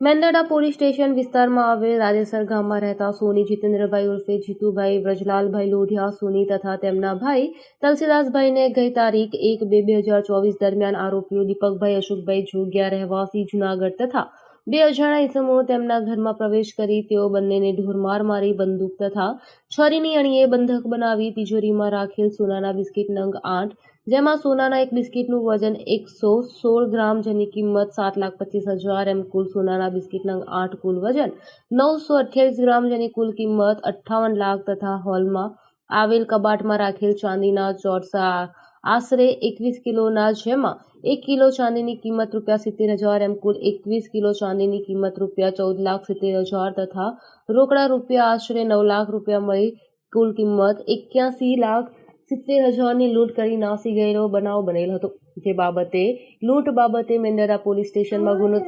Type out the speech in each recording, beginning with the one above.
Mendarda police station વિસ્તારમાં આવેલ રાજેસર ગામમાં રહેતા સોની, જીતેન્દ્રભાઈ ઉર્ફે જીતુભાઈ, વ્રજલાલભાઈ લોઢિયા, સોની તથા તેમના ભાઈ તલસીદાસભાઈને ગઈ તારીખ એક બે બે હજાર ચોવીસ દરમિયાન આરોપીઓ દીપકભાઈ, અશોકભાઈ જોગિયા, રહેવાસી જુનાગઢ તથા બે અજાણા ઇસમો તેમના ઘરમાં પ્રવેશ કરી તેઓ બંનેને ઢોરમાર મારી બંદૂક તથા છરીની અણીએ બંધક બનાવી તિજોરીમાં રાખેલ સોનાના બિસ્કિટ નંગ આઠ, જેમાં સોનાના એક બિસ્કિટનું વજન એકસો સોળ ગ્રામ જેની કિંમત સાત લાખ પચીસ હજાર એમ કુલ સોનાના બિસ્કિટ નંગ આઠ કુલ વજન નવસો અઠ્યાવીસ ગ્રામ જેની કુલ કિંમત અઠ્ઠાવન લાખ તથા હોલમાં આવેલ કબાટમાં રાખેલ ચાંદીના ચોરસા આશરે એકવીસ કિલોના જેમાં એક કિલો ચાંદીની કિંમત રૂપિયા સિત્તેર હજાર એમ કુલ એકવીસ કિલો ચાંદીની કિંમત રૂપિયા ચૌદ લાખ સિત્તેર હજાર તથા રોકડા રૂપિયા આશરે નવ લાખ રૂપિયા મળી કુલ કિંમત એક્યાસી લાખ સિત્તેર હજારની લૂંટ કરી નાસી ગયેલો બનાવ બનેલ હતો જે બાબતે લૂંટ બાબતે મેંદરા પોલીસ સ્ટેશનમાં ગુનો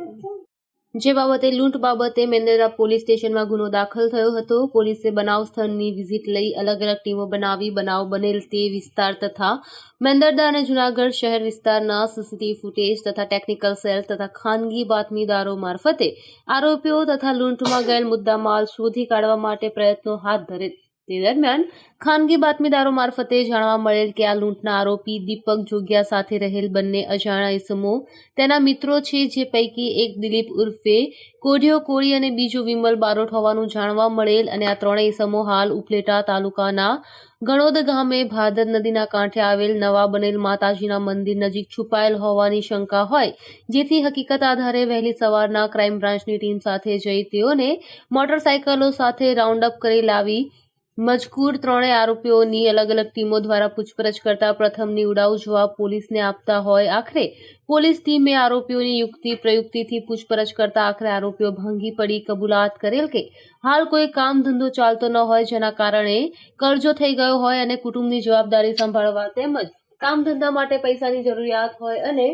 જે બાબતે લૂંટ બાબતે મેંદરડા પોલીસ સ્ટેશનમાં ગુનો દાખલ થયો હતો. પોલીસે બનાવ સ્થળની વિઝિટ લઈ અલગ અલગ ટીમો બનાવી બનાવ બનેલ તે વિસ્તાર તથા મેંદરડા અને જુનાગઢ શહેર વિસ્તારના સીસીટીવી ફૂટેજ તથા ટેકનિકલ સેલ તથા ખાનગી બાતમીદારો મારફતે આરોપીઓ તથા લૂંટમાં ગયેલ મુદ્દામાલ શોધી કાઢવા માટે પ્રયત્નો હાથ ધરેલ તે દરમિયાન ખાનગી બાતમીદારો મારફતે જાણવા મળેલ કે આ લૂંટના આરોપી દીપક જોગિયા સાથે રહેલ બંને અજાણા ઇસમો તેના મિત્રો છે જે પૈકી એક દિલીપ ઉર્ફે, કોઢિયો કોળી અને બીજો વિમલ બારોટ હોવાનું જાણવા મળેલ અને આ ત્રણેય ઇસમો હાલ ઉપલેટા તાલુકાના ગણોદ ગામે ભાદર નદીના કાંઠે આવેલ નવા બનેલ માતાજીના મંદિર નજીક છુપાયેલ હોવાની શંકા હોય, જેથી હકીકત આધારે વહેલી સવારના ક્રાઇમ બ્રાન્ચની ટીમ સાથે જઈ તેઓને મોટરસાયકલો સાથે રાઉન્ડ અપ કરી લાવી મજકૂર ત્રણેય આરોપીઓની અલગ અલગ ટીમો દ્વારા પૂછપરછ કરતા પ્રથમની ઉડાઉ જવાબ પોલીસને આપતા હોય આખરે પોલીસ ટીમે આરોપીઓની યુક્તિ પ્રયુક્તિથી પૂછપરછ કરતા આખરે આરોપીઓ ભાંગી પડી કબૂલાત કરેલ કે હાલ કોઈ કામ ધંધો ચાલતો ન હોય જેના કારણે કરજો થઈ ગયો હોય અને કુટુંબની જવાબદારી સંભાળવા તેમજ કામ ધંધા માટે પૈસાની જરૂરિયાત હોય અને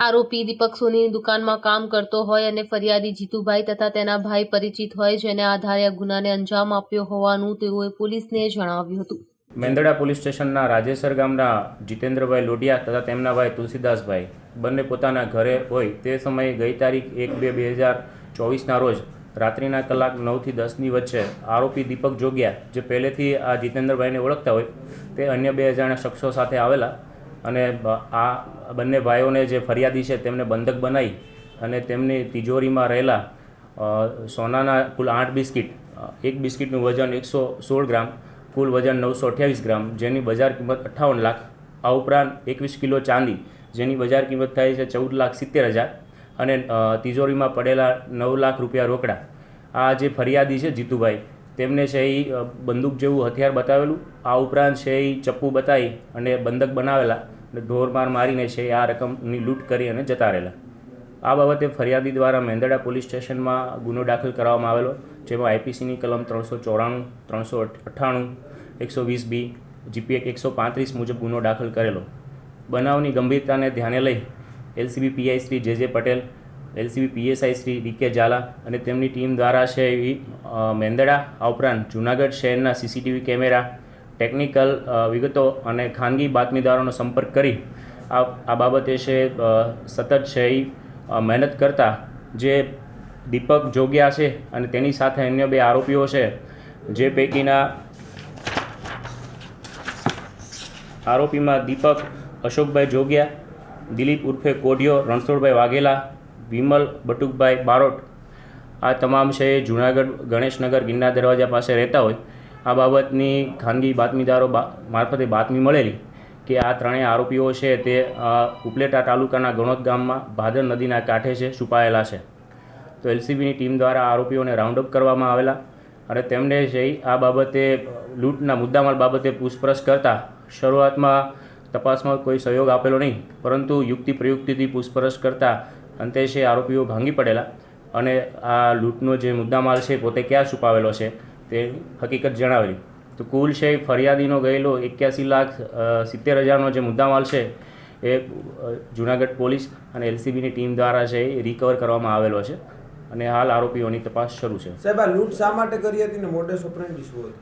આરોપી દીપક સોનીની દુકાનમાં કામ કરતો હોય અને ફરિયાદી જીતુભાઈ તથા તેના ભાઈ પરિચિત હોય, જેને આધારે આ ગુનાને અંજામ આપ્યો હોવાનું તેઓએ પોલીસને જણાવ્યું હતું. મેંદડા પોલીસ સ્ટેશનના રાજેસર ગામના જીતેન્દ્રભાઈ લોઢિયા તથા તેમના ભાઈ તુલસીદાસભાઈ બંને પોતાના ઘરે હોય તે સમયે ગઈ તારીખ એક બે બે હજાર ચોવીસના રોજ રાત્રિના કલાક નવથી દસની વચ્ચે આરોપી દીપક જોગ્યા, જે પહેલેથી આ જીતેન્દ્રભાઈને ઓળખતા હોય, તે અન્ય બે હજારના શખ્સો સાથે આવેલા અને આ બંને ભાઈઓને જે ફરિયાદી છે તેમને બંધક બનાવી અને તેમની તિજોરીમાં રહેલા સોનાના કુલ આઠ બિસ્કિટ એક બિસ્કિટનું વજન એકસો સોળ ગ્રામ, કુલ વજન નવસો અઠ્યાવીસ ગ્રામ, જેની બજાર કિંમત અઠ્ઠાવન લાખ, આ ઉપરાંત એકવીસ કિલો ચાંદી, જેની બજાર કિંમત થાય છે ચૌદ લાખ સિત્તેર હજાર અને તિજોરીમાં પડેલા નવ લાખ રૂપિયા રોકડા. આ જે ફરિયાદી છે જીતુભાઈ તેમને છે એ બંદૂક જેવું હથિયાર બતાવેલું. આ ઉપરાંત છે એ ચપ્પુ બતાવી અને બંધક બનાવેલા અને ઢોરમાર મારીને છે આ રકમની લૂંટ કરી અને જતા રહેલા. આ બાબતે ફરિયાદી દ્વારા મેંદરડા પોલીસ સ્ટેશનમાં ગુનો દાખલ કરવામાં આવેલો, જેમાં આઈપીસીની કલમ ત્રણસો ચોરાણું, ત્રણસો અઠ્ઠાણું, એકસો વીસ બી જીપીએક એકસો પાંત્રીસ મુજબ ગુનો દાખલ કરેલો. બનાવની ગંભીરતાને ધ્યાને લઈ LCB PI Shri J J Patel LCB PSI Shri DK Jhala અને તેમની ટીમ દ્વારા છે એ મેંદડા, આ ઉપરાંત જૂનાગઢ શહેરના સીસીટીવી કેમેરા, ટેકનિકલ વિગતો અને ખાનગી બાતમીદારોનો સંપર્ક કરી આ આ બાબતે છે સતત છે એ મહેનત કરતા જે દીપક જોગ્યા છે અને તેની સાથે અન્ય બે આરોપીઓ છે, જે પૈકીના આરોપીમાં દીપક અશોકભાઈ જોગ્યા, દિલીપ ઉર્ફે કોઢિયો, રણછોડભાઈ વાઘેલા વિમલ બટુકભાઈ બારોટ. આ તમામ છે, જૂનાગઢ ગણેશનગર ગિરનાર દરવાજા પાસે રહેતા હોય. આ બાબતની ખાનગી બાતમીદારો મારફતે બાતમી મળેલી કે આ ત્રણેય આરોપીઓ છે તે ઉપલેટા તાલુકાના ગણોદ ગામમાં ભાદર નદીના કાંઠે છે, છુપાયેલા છે. તો એલસીબીની ટીમ દ્વારા આરોપીઓને રાઉન્ડ અપ કરવામાં આવેલા અને તેમને જઈ આ બાબતે, લૂંટના મુદ્દામાલ બાબતે પૂછપરછ કરતા શરૂઆતમાં તપાસમાં કોઈ સહયોગ આપેલો નહીં. પરંતુ યુક્તિ પ્રયુક્તિથી પૂછપરછ કરતા અંતે છે આરોપીઓ ભાંગી પડેલા. અને આ લૂંટનો જે મુદ્દામાલ છે પોતે ક્યાં છુપાવેલો છે તે હકીકત જણાવેલી. તો કુલ છે ફરિયાદીનો ગયેલો એક્યાસી લાખ સિત્તેર હજારનો જે મુદ્દામાલ છે એ જુનાગઢ પોલીસ અને એલસીબીની ટીમ દ્વારા છે એ રિકવર કરવામાં આવેલો છે. અને હાલ આરોપીઓની તપાસ શરૂ છે. સાહેબ આ લૂંટ શા માટે કરી હતી ને શું હતું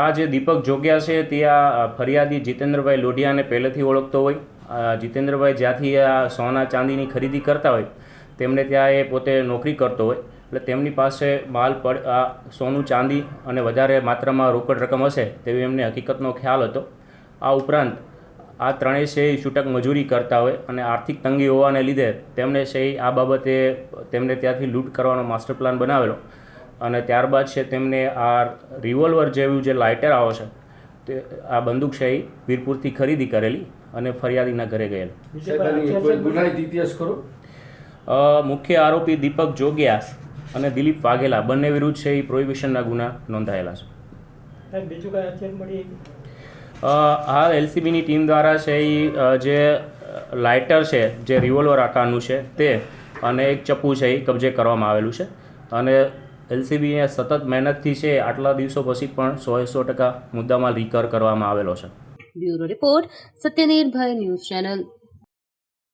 આ જે દીપક જોગ્યા છે તે આ ફરિયાદી જીતેન્દ્રભાઈ લોઢિયાને પહેલેથી ઓળખતો હોય. જીતેન્દ્રભાઈ જ્યાંથી આ સોના ચાંદીની ખરીદી કરતા હોય તેમણે ત્યાં એ પોતે નોકરી કરતો હોય, એટલે તેમની પાસે માલ પડ, આ સોનું ચાંદી અને વધારે માત્રામાં રોકડ રકમ હશે તેવી એમને હકીકતનો ખ્યાલ હતો. આ ઉપરાંત, આ ત્રણેય છે છૂટક મજૂરી કરતા હોય અને આર્થિક તંગી હોવાને લીધે તેમણે શેય આ બાબતે તેમને ત્યાંથી લૂંટ કરવાનો માસ્ટર પ્લાન બનાવેલો અને ત્યારબાદ છે તેમને આ રિવોલ્વર જેવું જે લાઇટર આવે છે, તે આ બંદૂક છે વીરપુરથી ખરીદી કરેલી. અને ફરિયાદીના ઘરે ગયેલ. મુખ્ય આરોપી દીપક જોગ્યાસ અને દિલીપ વાઘેલા. બંને વિરુદ્ધ છે એ પ્રોહિબિશનના ગુના નોંધાયેલા છે. હાલ એલસીબીની ટીમ દ્વારા છે એ જે લાઇટર છે જે રિવોલ્વર આકારનું છે તે અને એક ચપ્પુ છે એ કબજે કરવામાં આવેલું છે. અને એલસીબીએ સતત મહેનતથી છે આટલા દિવસો પછી પણ સો સો ટકા મુદ્દામાં રિકવર કરવામાં આવેલો છે. Bureau report Satyanirbhay news channel.